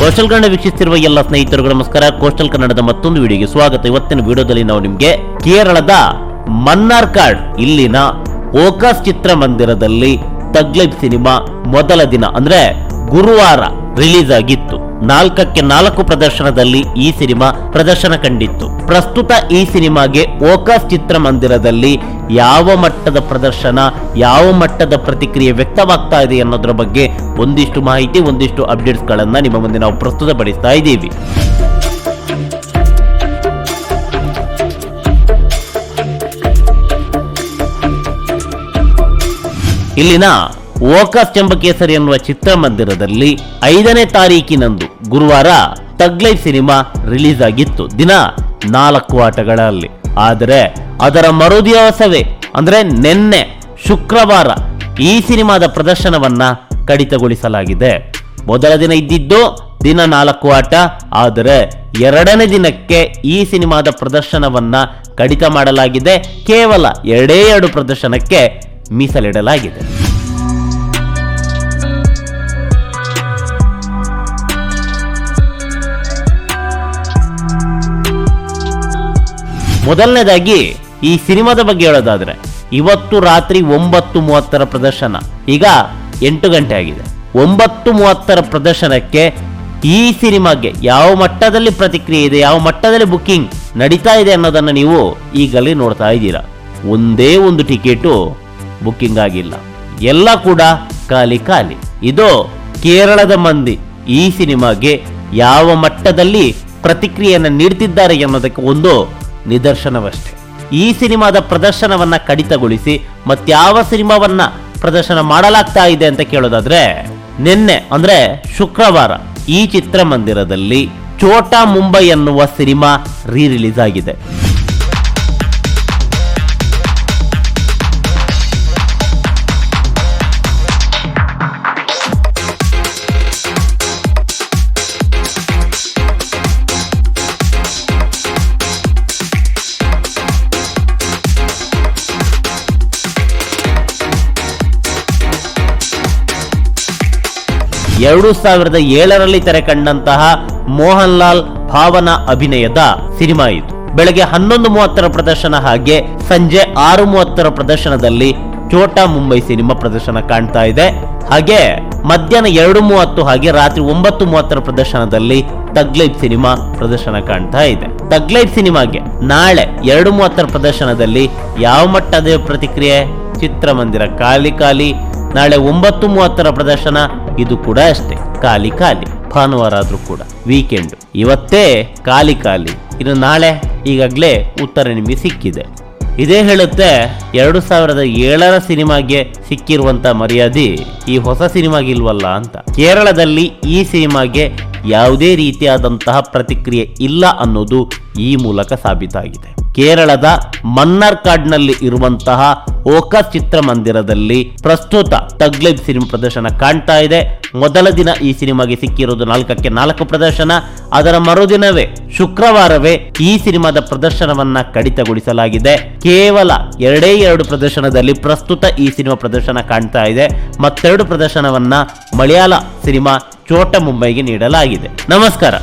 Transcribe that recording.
Coastal Kannada ವೀಕ್ಷಿಸುತ್ತಿರುವ ಎಲ್ಲ ಸ್ನೇಹಿತರು ನಮಸ್ಕಾರ. ಕೋಸ್ಟಲ್ ಕನ್ನಡದ ಮತ್ತೊಂದು ವಿಡಿಯೋಗೆ ಸ್ವಾಗತ. ಇವತ್ತಿನ ವಿಡಿಯೋದಲ್ಲಿ ನಾವು ನಿಮಗೆ ಕೇರಳದ ಮನ್ನಾರ್ಕಾಡ್ ಇಲ್ಲಿನ ಓಕಾಸ್ ಚಿತ್ರಮಂದಿರದಲ್ಲಿ ತಗ್ಲೈಬ್ ಸಿನಿಮಾ ಮೊದಲ ದಿನ ಅಂದ್ರೆ ಗುರುವಾರ ರಿಲೀಸ್ ಆಗಿತ್ತು. ನಾಲ್ಕಕ್ಕೆ ನಾಲ್ಕು ಪ್ರದರ್ಶನದಲ್ಲಿ ಈ ಸಿನಿಮಾ ಪ್ರದರ್ಶನ ಕಂಡಿತ್ತು. ಪ್ರಸ್ತುತ ಈ ಸಿನಿಮಾಗೆ ಓಕಾಸ್ ಚಿತ್ರಮಂದಿರದಲ್ಲಿ ಯಾವ ಮಟ್ಟದ ಪ್ರದರ್ಶನ, ಯಾವ ಮಟ್ಟದ ಪ್ರತಿಕ್ರಿಯೆ ವ್ಯಕ್ತವಾಗ್ತಾ ಇದೆ ಅನ್ನೋದ್ರ ಬಗ್ಗೆ ಒಂದಿಷ್ಟು ಮಾಹಿತಿ, ಒಂದಿಷ್ಟು ಅಪ್ಡೇಟ್ಸ್ ಗಳನ್ನ ನಿಮ್ಮ ಮುಂದೆ ನಾವು ಪ್ರಸ್ತುತಪಡಿಸ್ತಾ ಇದ್ದೀವಿ. ಇಲ್ಲಿನ ಓಕಾಸ್ ಚಂಬಕೇಸರಿ ಎನ್ನುವ ಚಿತ್ರಮಂದಿರದಲ್ಲಿ ಐದನೇ ತಾರೀಕಿನಂದು ಗುರುವಾರ ತಗ್ಲೈ ಸಿನಿಮಾ ರಿಲೀಸ್ ಆಗಿತ್ತು ದಿನ ನಾಲ್ಕು ಆಟಗಳಲ್ಲಿ. ಆದರೆ ಅದರ ಮರುದಿವಸವೇ, ಅಂದರೆ ನಿನ್ನೆ ಶುಕ್ರವಾರ ಈ ಸಿನಿಮಾದ ಪ್ರದರ್ಶನವನ್ನ ಕಡಿತಗೊಳಿಸಲಾಗಿದೆ. ಮೊದಲ ದಿನ ಇದ್ದಿದ್ದು ದಿನ ನಾಲ್ಕು ಆಟ, ಆದರೆ ಎರಡನೇ ದಿನಕ್ಕೆ ಈ ಸಿನಿಮಾದ ಪ್ರದರ್ಶನವನ್ನ ಕಡಿತ ಮಾಡಲಾಗಿದೆ. ಕೇವಲ ಎರಡೇ ಎರಡು ಪ್ರದರ್ಶನಕ್ಕೆ ಮೀಸಲಿಡಲಾಗಿದೆ. ಮೊದಲನೇದಾಗಿ ಈ ಸಿನಿಮಾದ ಬಗ್ಗೆ ಹೇಳೋದಾದ್ರೆ, ಇವತ್ತು ರಾತ್ರಿ ಒಂಬತ್ತು ಮೂವತ್ತರ ಪ್ರದರ್ಶನ. ಈಗ ಎಂಟು ಗಂಟೆ ಆಗಿದೆ. ಒಂಬತ್ತು ಮೂವತ್ತರ ಪ್ರದರ್ಶನಕ್ಕೆ ಈ ಸಿನಿಮಾಗೆ ಯಾವ ಮಟ್ಟದಲ್ಲಿ ಪ್ರತಿಕ್ರಿಯೆ ಇದೆ, ಯಾವ ಮಟ್ಟದಲ್ಲಿ ಬುಕ್ಕಿಂಗ್ ನಡೀತಾ ಇದೆ ಅನ್ನೋದನ್ನ ನೀವು ಈಗಲೇ ನೋಡ್ತಾ ಇದ್ದೀರಾ. ಒಂದೇ ಒಂದು ಟಿಕೆಟು ಬುಕ್ಕಿಂಗ್ ಆಗಿಲ್ಲ. ಎಲ್ಲ ಕೂಡ ಖಾಲಿ ಖಾಲಿ. ಇದು ಕೇರಳದ ಮಂದಿ ಈ ಸಿನಿಮಾಗೆ ಯಾವ ಮಟ್ಟದಲ್ಲಿ ಪ್ರತಿಕ್ರಿಯೆಯನ್ನು ನೀಡ್ತಿದ್ದಾರೆ ಅನ್ನೋದಕ್ಕೆ ಒಂದು ನಿದರ್ಶನವಷ್ಟೇ. ಈ ಸಿನಿಮಾದ ಪ್ರದರ್ಶನವನ್ನ ಕಡಿತಗೊಳಿಸಿ ಮತ್ಯಾವ ಸಿನಿಮಾವನ್ನ ಪ್ರದರ್ಶನ ಮಾಡಲಾಗ್ತಾ ಇದೆ ಅಂತ ಕೇಳೋದಾದ್ರೆ, ನಿನ್ನೆ, ಅಂದ್ರೆ ಶುಕ್ರವಾರ ಈ ಚಿತ್ರಮಂದಿರದಲ್ಲಿ ಚೋಟಾ ಮುಂಬೈ ಎನ್ನುವ ಸಿನಿಮಾ ರೀ ರಿಲೀಸ್ ಆಗಿದೆ. ಎರಡು ಸಾವಿರದ ಏಳರಲ್ಲಿ ತೆರೆ ಕಂಡಂತಹ ಮೋಹನ್ ಲಾಲ್ ಭಾವನಾ ಅಭಿನಯದ ಸಿನಿಮಾ ಇದು. ಬೆಳಗ್ಗೆ ಹನ್ನೊಂದು ಮೂವತ್ತರ ಪ್ರದರ್ಶನ ಹಾಗೆ ಸಂಜೆ ಆರು ಮೂವತ್ತರ ಪ್ರದರ್ಶನದಲ್ಲಿ ಚೋಟಾ ಮುಂಬೈ ಸಿನಿಮಾ ಪ್ರದರ್ಶನ ಕಾಣ್ತಾ ಇದೆ. ಹಾಗೆ ಮಧ್ಯಾಹ್ನ ಎರಡು ಮೂವತ್ತು ಹಾಗೆ ರಾತ್ರಿ ಒಂಬತ್ತು ಮೂವತ್ತರ ಪ್ರದರ್ಶನದಲ್ಲಿ ತಗ್ಲೈಬ್ ಸಿನಿಮಾ ಪ್ರದರ್ಶನ ಕಾಣ್ತಾ ಇದೆ. ತಗ್ಲೈಬ್ ಸಿನಿಮಾಗೆ ನಾಳೆ ಎರಡು ಮೂವತ್ತರ ಪ್ರದರ್ಶನದಲ್ಲಿ ಯಾವ ಮಟ್ಟದ ಪ್ರತಿಕ್ರಿಯೆ? ಚಿತ್ರಮಂದಿರ ಖಾಲಿ ಖಾಲಿ. ನಾಳೆ ಒಂಬತ್ತು ಮೂವತ್ತರ ಪ್ರದರ್ಶನ ಇದು ಕೂಡ ಅಷ್ಟೇ, ಖಾಲಿ ಖಾಲಿ ಭಾನುವಾರ ಆದ್ರೂ ಕೂಡ ವೀಕೆಂಡ್ ಇವತ್ತೇ ಖಾಲಿ ಖಾಲಿ. ಇನ್ನು ನಾಳೆ ಈಗಾಗಲೇ ಉತ್ತರ ನಿಮಗೆ ಸಿಕ್ಕಿದೆ. ಇದೇ ಹೇಳುತ್ತೆ, ಎರಡು ಸಾವಿರದ ಏಳರ ಸಿನಿಮಾಗೆ ಸಿಕ್ಕಿರುವಂತ ಮರ್ಯಾದೆ ಈ ಹೊಸ ಸಿನಿಮಾಗಿಲ್ವಲ್ಲ ಅಂತ. ಕೇರಳದಲ್ಲಿ ಈ ಸಿನಿಮಾಗೆ ಯಾವುದೇ ರೀತಿಯಾದಂತಹ ಪ್ರತಿಕ್ರಿಯೆ ಇಲ್ಲ ಅನ್ನೋದು ಈ ಮೂಲಕ ಸಾಬೀತಾಗಿದೆ. ಕೇರಳದ ಮನ್ನಾರ್ಕಾಡ್ನಲ್ಲಿ ಇರುವಂತಹ ಓಕ ಚಿತ್ರಮಂದಿರದಲ್ಲಿ ಪ್ರಸ್ತುತ ತಗ್ಲೈಬ್ ಸಿನಿಮಾ ಪ್ರದರ್ಶನ ಕಾಣ್ತಾ ಇದೆ. ಮೊದಲ ದಿನ ಈ ಸಿನಿಮಾಗೆ ಸಿಕ್ಕಿರೋದು ನಾಲ್ಕಕ್ಕೆ ನಾಲ್ಕು ಪ್ರದರ್ಶನ. ಅದರ ಮರುದಿನವೇ, ಶುಕ್ರವಾರವೇ ಈ ಸಿನಿಮಾದ ಪ್ರದರ್ಶನವನ್ನ ಕಡಿತಗೊಳಿಸಲಾಗಿದೆ. ಕೇವಲ ಎರಡೇ ಎರಡು ಪ್ರದರ್ಶನದಲ್ಲಿ ಪ್ರಸ್ತುತ ಈ ಸಿನಿಮಾ ಪ್ರದರ್ಶನ ಕಾಣ್ತಾ ಇದೆ. ಮತ್ತೆರಡು ಪ್ರದರ್ಶನವನ್ನ ಮಲಯಾಳ ಸಿನಿಮಾ ಚೋಟ ಮುಂಬೈಗೆ ನೀಡಲಾಗಿದೆ. ನಮಸ್ಕಾರ.